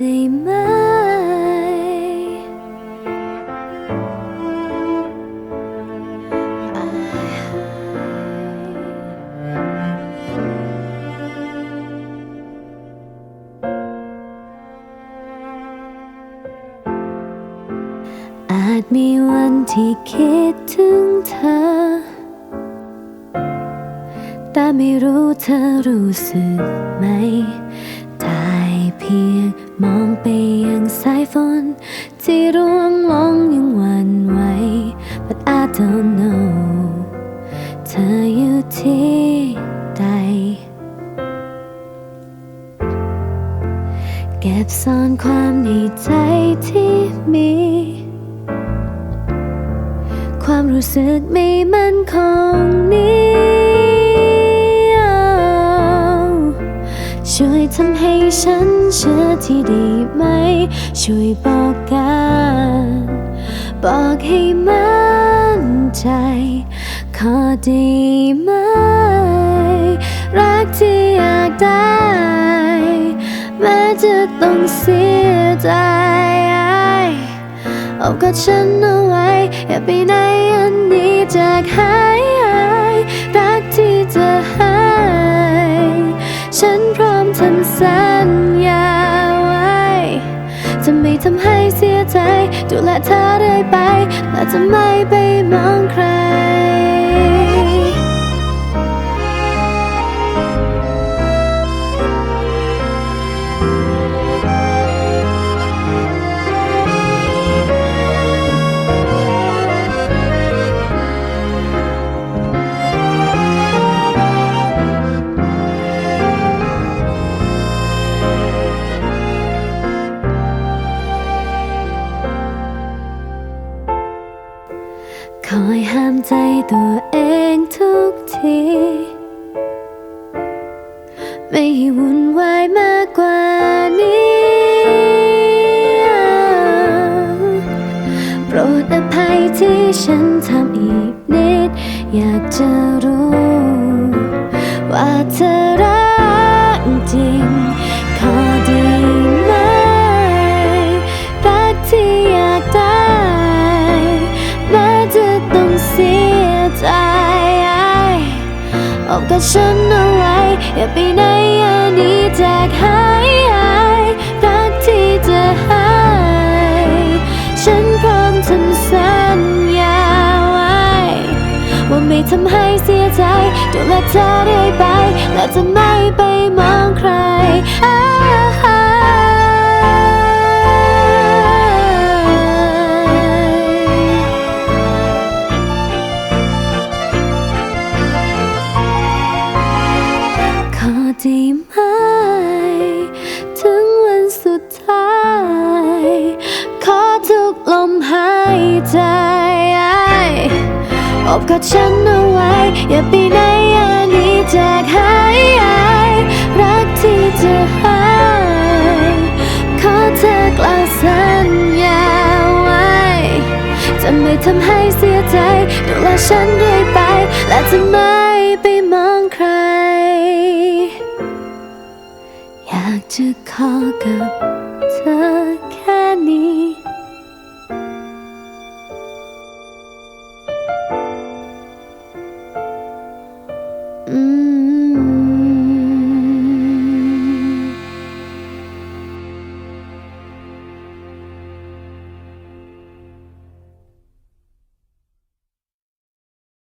ได้ไหม อาจมีวันที่คิดถึงเธอ แต่ไม่รู้เธอรู้สึกไหม ได้เพียง มองไปยังสายฝน ที่ร่วงลงยังหวันไหว but I don't know เธออยู่ที่ใด เก็บซ่อนความในใจที่มี ความรู้สึกไม่มั่นคงนี้ ฉันเชื่อที่ดีไหม ช่วยบอกกัน บอกให้มั่นใจ ขอไดีไหม รักที่อยากได้ แม้จะต้องเสียใจเอากอดฉันเอาไว้ อย่าไปไหนอันนี้จากหาย เสียใจดูแลเธอได้ไปและจะไม่ไปมองใคร คอยห้ามใจตัวเองทุกที ไม่ให้วุ่นวายมากกว่านี้ โปรดอภัยที่ฉันทำอีกนิด อยากจะรู้ ว่าเธอรัก ออกกับฉันเอาไว้ อย่าไปไหนอย่าหนีจากหายหายรักที่จะหาย ฉันพร้อมทำสัญญาไว้ ว่าไม่ทำให้เสียใจดูแลเธอได้ไปและจะไม่ไปมองใคร ขอดีไหม ถึงวันสุดท้าย ขอทุกลมหายใจอบกอดฉันเอาไว้ อย่าไปไหนอย่านี้จากหายรักที่จะให้ขอเธอกล่าวสัญญาไว้ จะไม่ทำให้เสียใจดูแลฉันเรื่อยไป และจะไม่ไปมองใครากจะขอกับเธอแค่นี้ อืม